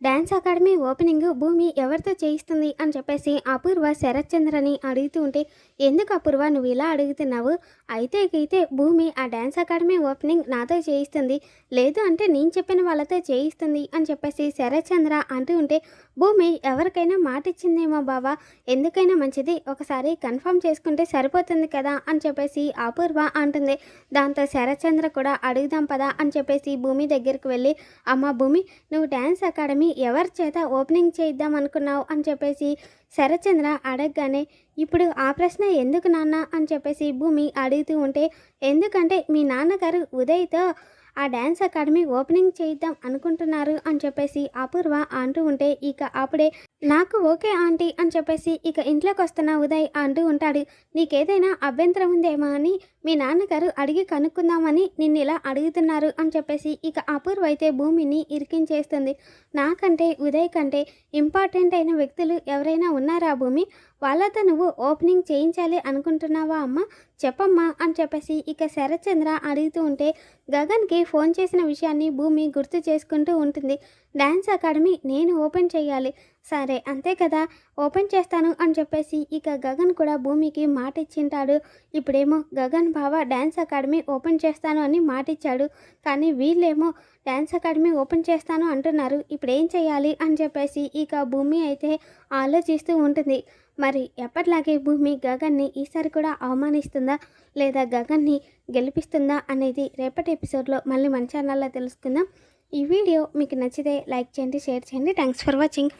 Dance academy opening భూమి ఎవరితో చేయిస్తుంది అని చెప్పేసి అపూర్వ శరత్ చంద్రని అడుగుతూ ఉంటే ఎందుకు అపూర్వ? నువ్వు ఇలా అడుగుతున్నావు. అయితే అయితే భూమి ఆ డ్యాన్స్ అకాడమీ ఓపెనింగ్ నాతో చేయిస్తుంది. లేదు అంటే నేను చెప్పిన వాళ్ళతో చేయిస్తుంది అని చెప్పేసి శరత్ చంద్ర అంటూ ఉంటే భూమి ఎవరికైనా మాట ఇచ్చిందేమో బావా. ఎందుకైనా మంచిది. ఒకసారి కన్ఫర్మ్ చేసుకుంటే సరిపోతుంది కదా అని చెప్పేసి అపూర్వ అంటుంది. దాంతో శరత్చంద్ర కూడా అడుగుదాం పదా అని చెప్పేసి భూమి దగ్గరికి వెళ్ళి అమ్మ భూమి నువ్వు డ్యాన్స్ అకాడమీ ఎవరి చేత ఓపెనింగ్ చేయిద్దాం అనుకున్నావు అని చెప్పేసి శరత్చంద్ర అడగగానే ఇప్పుడు ఆ ప్రశ్న ఎందుకు నాన్న? అని చెప్పేసి భూమి అడుగుతూ ఉంటే ఎందుకంటే మీ నాన్నగారు ఉదయ్తో ఆ డ్యాన్స్ అకాడమీ ఓపెనింగ్ చేయిద్దాం అనుకుంటున్నారు అని చెప్పేసి అపూర్వ అంటూ ఉంటే ఇక అప్పుడే నాకు ఓకే ఆంటీ అని చెప్పేసి ఇక ఇంట్లోకి వస్తున్న ఉదయ్ అంటూ ఉంటాడు. నీకేదైనా అభ్యంతరం ఉందేమో అని మీ నాన్నగారు అడిగి కనుక్కుందామని నిన్ను ఇలా అడుగుతున్నారు అని చెప్పేసి ఇక అపూర్వ అయితే భూమిని ఇరికించేస్తుంది. నాకంటే ఉదయ్ కంటే ఇంపార్టెంట్ అయిన వ్యక్తులు ఎవరైనా ఉన్నారా భూమి? వాళ్ళతో నువ్వు ఓపెనింగ్ చేయించాలి అనుకుంటున్నావా అమ్మ? చెప్పమ్మా అని చెప్పేసి ఇక శరత్చంద్ర అడుగుతూ ఉంటే గగన్కి ఫోన్ చేసిన విషయాన్ని భూమి గుర్తు చేసుకుంటూ ఉంటుంది. డ్యాన్స్ అకాడమీ నేను ఓపెన్ చేయాలి. సరే అంతే కదా. ఓపెన్ చేస్తాను అని చెప్పేసి ఇక గగన్ కూడా భూమికి మాట ఇచ్చింటాడు ఇప్పుడేమో గగన్ బావ డ్యాన్స్ అకాడమీ ఓపెన్ చేస్తాను అని మాట ఇచ్చాడు కానీ వీళ్ళేమో డ్యాన్స్ అకాడమీ ఓపెన్ చేస్తాను అంటున్నారు. ఇప్పుడు ఏం చేయాలి అని చెప్పేసి ఇక భూమి అయితే ఆలోచిస్తూ ఉంటుంది. మరి ఎప్పటిలాగే భూమి గగన్ని ఈసారి కూడా అవమానిస్తుందా? లేదా గగన్ని గెలిపిస్తుందా అనేది రేపటి ఎపిసోడ్లో మళ్ళీ మన ఛానల్లో తెలుసుకుందాం. ఈ వీడియో మీకు నచ్చితే లైక్ చేయండి షేర్ చేయండి. Thanks for watching